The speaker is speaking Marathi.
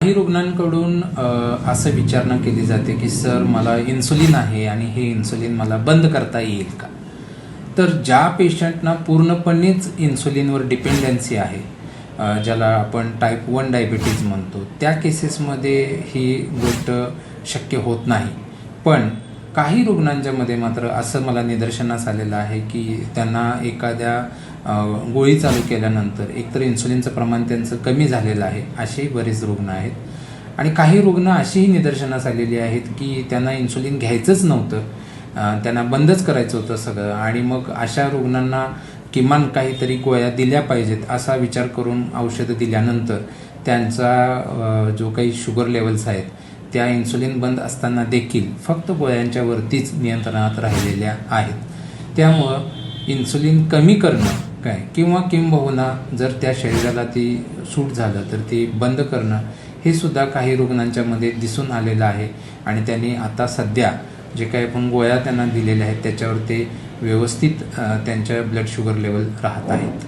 काही रुग्णांकडून असं विचारणा केली जाते की सर मला इन्सुलिन आहे आणि हे इन्सुलिन मला बंद करता येईल का? तर ज्या पेशंटना पूर्णपणेच इन्सुलिनवर डिपेंडन्सी आहे ज्याला आपण टाईप वन डायबिटीज म्हणतो त्या केसेसमध्ये ही गोष्ट शक्य होत नाही. पण काही रुग्णांच्यामध्ये मात्र असं मला निदर्शनास आलेलं आहे की त्यांना एखाद्या गोळी चालू केल्यानंतर एकतर इन्सुलिनचं प्रमाण त्यांचं कमी झालेलं आहे असेही बरेच रुग्ण आहेत. आणि काही रुग्ण अशीही निदर्शनास आलेली आहेत की त्यांना इन्सुलिन घ्यायचंच नव्हतं. त्यांना बंदच करायचं होतं सगळं. आणि मग अशा रुग्णांना किमान काहीतरी गोळ्या दिल्या पाहिजेत असा विचार करून औषधं दिल्यानंतर त्यांचा जो काही शुगर लेवल्स आहेत त्या इन्सुलिन बंद असताना देखील फक्त गोळ्यांच्यावरतीच नियंत्रणात राहिलेल्या आहेत. त्यामुळं इन्सुलिन कमी करणं काय? किंवा किंबहुना जर त्या शरीराला ती सूट झालं तर ती बंद करणं हे सुद्धा काही रुग्णांच्यामध्ये दिसून आलेलं आहे. आणि त्यांनी आता सध्या जे काही आपण गोळ्या त्यांना दिलेल्या आहेत त्याच्यावर ते व्यवस्थित त्यांच्या ब्लड शुगर लेवल राहत आहेत.